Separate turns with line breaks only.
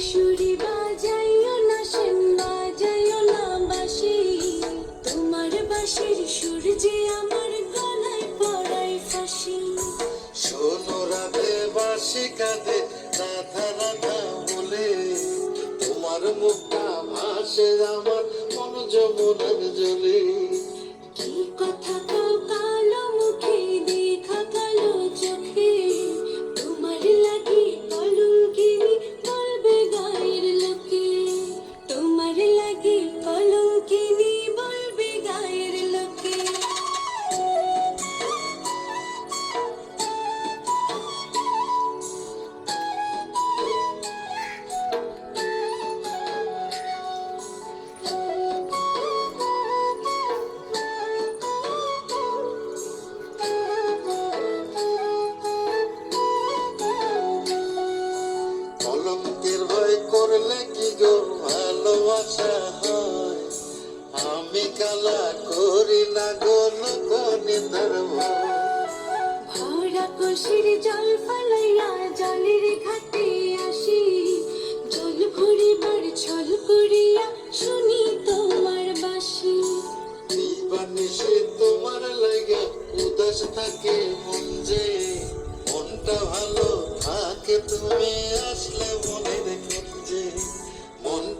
সুরে বাজাইও না সেন বাজাইও না বাঁশি। তোমার বাঁশির সুর যে আমার গলায় পড়াই ফাঁসি।
শোনো রাধে বাসি কাঁদে রাধা রাধা বলে। তোমার মুখটা ভাসে, আমার মন যমুনার জলে। ভালোবাসা হয় আমি কালা করি না গো লোকনে ধর্ম
ভরা কষির জল ফালাইয়া জলের ঘাটে আসি জল ভরিবার ছল করিয়া শুনি তোমার বাসি
দিবানিশে তোমার লাগা উদাস থাকে মন যে মনটা ভালো থাকে তুমি আসলে কুঞ্জে